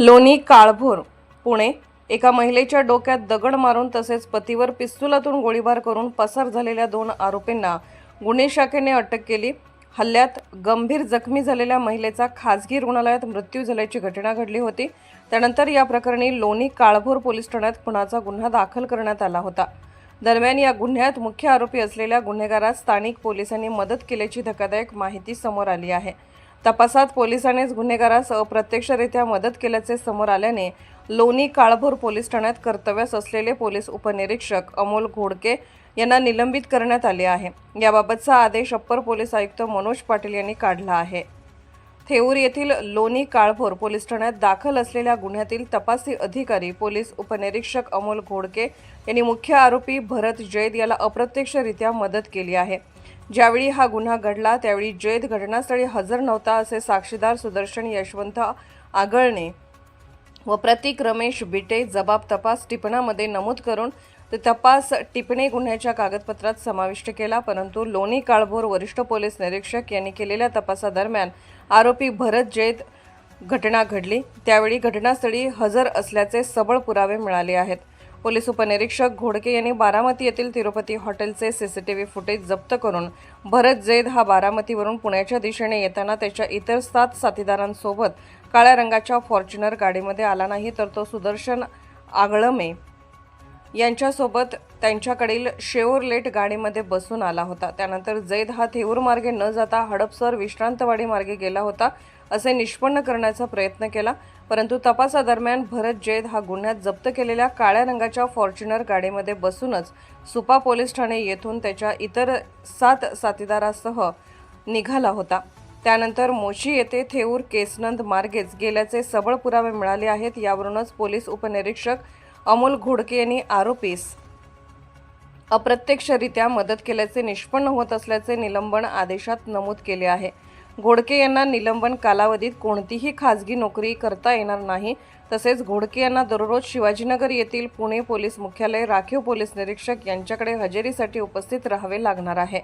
लोणी काळभोर पुणे. एका महिलेच्या डोक्यात दगड मारून तसेच पतीवर पिस्तुलातून गोळीबार करून पसार झालेल्या दोन आरोपींना गुन्हे शाखेने अटक केली. हल्ल्यात गंभीर जखमी झालेल्या महिलेचा खाजगी रुग्णालयात मृत्यू झाल्याची घटना घडली होती. त्यानंतर या प्रकरणी लोणी काळभोर पोलीस ठाण्यात खुनाचा गुन्हा दाखल करण्यात आला होता. दरम्यान या गुन्ह्यात मुख्य आरोपी असलेल्या गुन्हेगारास स्थानिक पोलिसांनी मदत केल्याची धक्कादायक माहिती समोर आली आहे. तपासात पोलिसांनीच गुन्हेगारास अप्रत्यक्षरित्या मदत केल्याचे समोर आल्याने लोणी काळभोर पोलीस ठाण्यात कर्तव्यास असलेले पोलीस उपनिरीक्षक अमोल घोडके यांना निलंबित करण्यात आले आहे. याबाबतचा आदेश अप्पर पोलीस आयुक्त मनोज पाटील यांनी काढला आहे. थेऊर येथील लोणी काळभोर पोलीस ठाण्यात दाखल असलेल्या गुन्ह्यातील तपासी अधिकारी पोलीस उपनिरीक्षक अमोल घोडके यांनी मुख्य आरोपी भरत जैद याला अप्रत्यक्षरित्या मदत केली आहे. ज्यावेळी हा गुन्हा घडला त्यावेळी जैद घटनास्थळी हजर नव्हता असे साक्षीदार सुदर्शन यशवंत आगळणे व प्रतीक रमेश बिटे जबाब तपास टिपणामध्ये नमूद करून ते तपास टिपणे गुन्ह्याच्या कागदपत्रात समाविष्ट केला परंतु लोणी काळभोर वरिष्ठ पोलीस निरीक्षक यांनी केलेल्या तपासादरम्यान आरोपी भरत जैद घटना घडली. त्यावेळी घटनास्थळी हजर असल्याचे सबळ पुरावे मिळाले आहेत. पोलीस उपनिरीक्षक घोडके यांनी बारामती येथील तिरुपती हॉटेलचे सीसीटीव्ही फुटेज जप्त करून भरत जैद हा बारामतीवरून पुण्याच्या दिशेने येताना त्याच्या इतर सात साथीदारांसोबत काळ्या रंगाच्या फॉर्च्युनर गाडीमध्ये आला नाही तर तो सुदर्शन आगळमे यांच्यासोबत त्यांच्याकडील शेओरलेट गाडीमध्ये बसून आला होता. त्यानंतर जैद हा थेऊर मार्गे न जाता हडपसर विश्रांतवाडी मार्गे गेला होता असे निष्पन्न करण्याचा प्रयत्न केला. परंतु तपासादरम्यान भरत जैद हा गुन्ह्यात जप्त केलेल्या काळ्या रंगाच्या फॉर्च्युनर गाडीमध्ये बसूनच सुपा पोलीस ठाणे येथून त्याच्या इतर सात साथीदारासह निघाला होता. त्यानंतर मोशी येथे थेऊर केसनंद मार्गेच गेल्याचे सबळ पुरावे मिळाले आहेत. यावरूनच पोलीस उपनिरीक्षक अमोल घोडके यांनी आरोपीस अप्रत्यक्षरित्या मदत केल्याचे निष्पन्न होत असल्याचे निलंबन आदेशात नमूद केले आहे. घोडके यांना निलंबन कालावधीत कोणतीही खाजगी नोकरी करता येणार नाही. तसेच घोडके यांना दररोज शिवाजीनगर येथील पुणे पोलीस मुख्यालय राखीव पोलीस निरीक्षक यांच्याकडे हजेरीसाठी उपस्थित राहावे लागणार आहे.